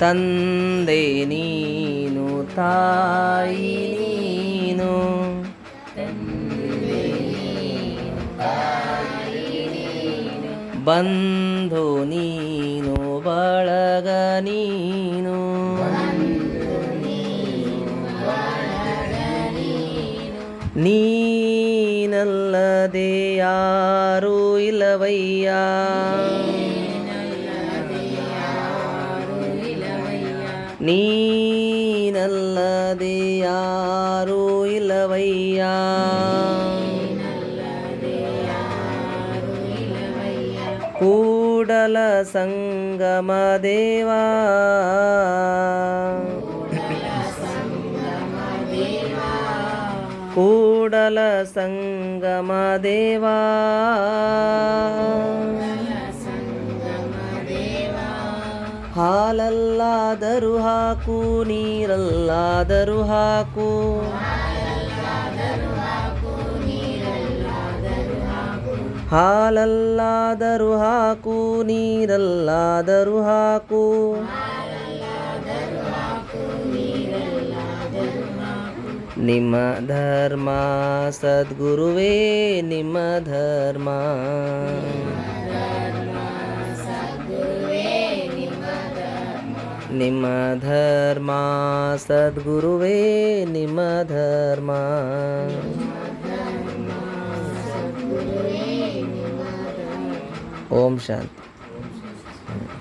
ತಂದೆ ನೀನು ತಾಯಿ ನೀನು. ಬಂಧು ನೀನು ಬಳಗ ನೀನು. ನೀನಲ್ಲದೆ ಯಾರೂ ಇಲ್ಲವಯ್ಯ. ನೀನಲ್ಲದೆ ಯಾರೂ ಇಲ್ಲವಯ್ಯ. ಕೂಡಲ ಸಂಗಮ ದೇವಾ. ಕೂಡಲ ಸಂಗಮ ದೇವಾ. ಹಾಲಲ್ಲಾದರೂ ಹಾಕು ನೀರಲ್ಲಾದರೂ ಹಾಕು. ಹಾಲಲ್ಲಾದರೂ ಹಾಕು ನೀರಲ್ಲಾದರೂ ಹಾಕು. ನಿಮ್ಮ ಧರ್ಮ ಸದ್ಗುರುವೇ ನಿಮ್ಮ ಧರ್ಮ. ನಿಮ್ಮ ಧರ್ಮ ಸದ್ಗುರುವೇ ನಿಮ್ಮ ಧರ್ಮ ಓಂ ಶಾಂತಿ